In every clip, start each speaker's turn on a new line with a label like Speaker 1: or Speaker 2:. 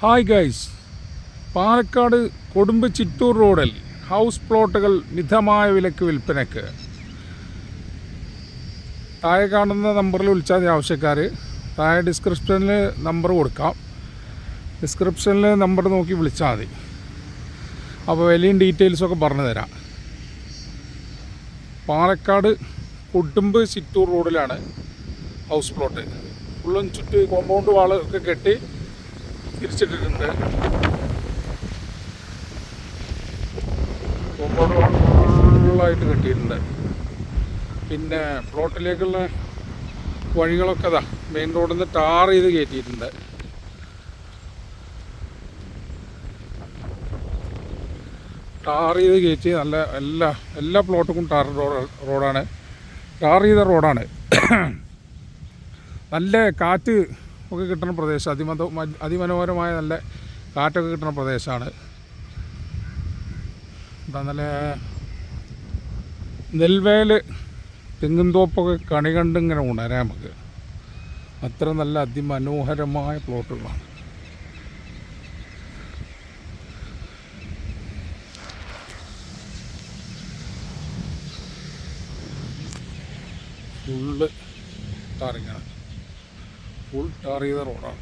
Speaker 1: Hi guys Palakkad Kodumbu Chittur റോഡിൽ house പ്ലോട്ടുകൾ മിതമായ വിലക്ക് വിൽപ്പനയ്ക്ക്. താഴെ കാണുന്ന നമ്പറിൽ വിളിച്ചാൽ മതി ആവശ്യക്കാർ താഴെ ഡിസ്ക്രിപ്ഷനിൽ നമ്പർ കൊടുക്കാം. ഡിസ്ക്രിപ്ഷനിൽ നമ്പർ നോക്കി വിളിച്ചാൽ മതി. അപ്പോൾ വിലയും ഡീറ്റെയിൽസൊക്കെ പറഞ്ഞു തരാം. പാലക്കാട് കൊടുമ്പ് ചിറ്റൂർ റോഡിലാണ് ഹൗസ് പ്ലോട്ട്. ഫുള്ളും ചുറ്റ് കോമ്പൗണ്ട് വാളൊക്കെ കെട്ടി തിരിച്ചിട്ടിട്ടുണ്ട്. കോമ്പൗണ്ട് കെട്ടിയിട്ടുണ്ട്. പിന്നെ പ്ലോട്ടിലേക്കുള്ള വഴികളൊക്കെ അതാ മെയിൻ റോഡിൽ നിന്ന് ടാർ ചെയ്ത് കയറ്റിയിട്ടുണ്ട് ടാർ ചെയ്ത് കയറ്റി നല്ല എല്ലാ എല്ലാ പ്ലോട്ടുക്കും ടാർ റോഡ് റോഡാണ് ടാർ ചെയ്ത റോഡാണ് നല്ല കാറ്റ് ഒക്കെ കിട്ടുന്ന പ്രദേശം. അതിമത അതിമനോഹരമായ നല്ല കാറ്റൊക്കെ കിട്ടുന്ന പ്രദേശമാണ്. നല്ല നെൽവേൽ തെങ്ങുംതോപ്പൊക്കെ കണി കണ്ടിങ്ങനെ ഇങ്ങനെ ഉണരാം നമുക്ക്. അത്ര നല്ല അതിമനോഹരമായ പ്ലോട്ടുകളാണ്. ഫുള്ള് ടാറിങ്ങാണ്. ഫുൾ ടാർ ചെയ്ത റോഡാണ്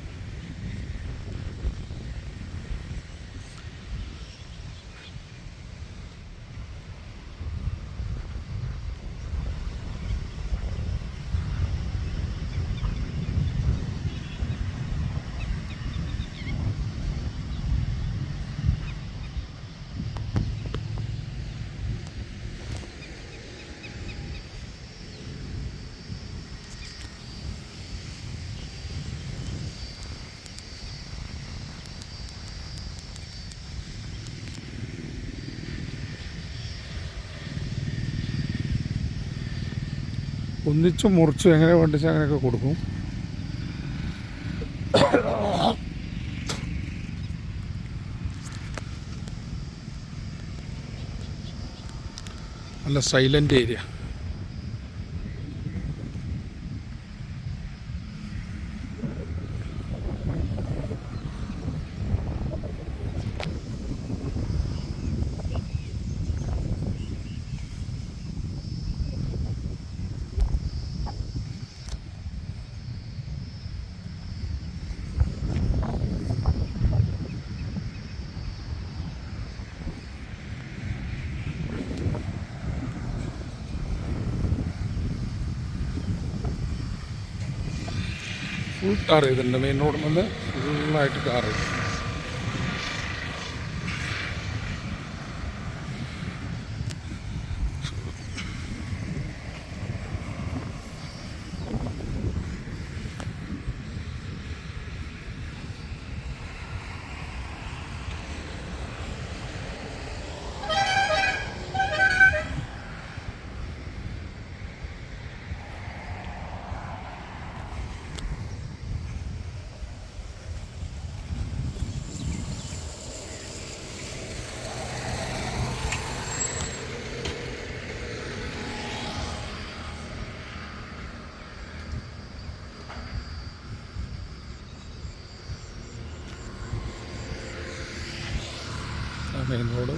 Speaker 1: ഒന്നിച്ചും മുറിച്ചും എങ്ങനെ വേണ്ടിച്ചാൽ അങ്ങനെയൊക്കെ കൊടുക്കും. നല്ല സൈലന്റ് ഏരിയ ഫുൾ ടാർ ചെയ്തിട്ടുണ്ട് മെയിൻ റോഡിൽ നിന്ന് ഫുള്ളായിട്ട് ടാർ ചെയ്തു മെയിൻ റോഡ്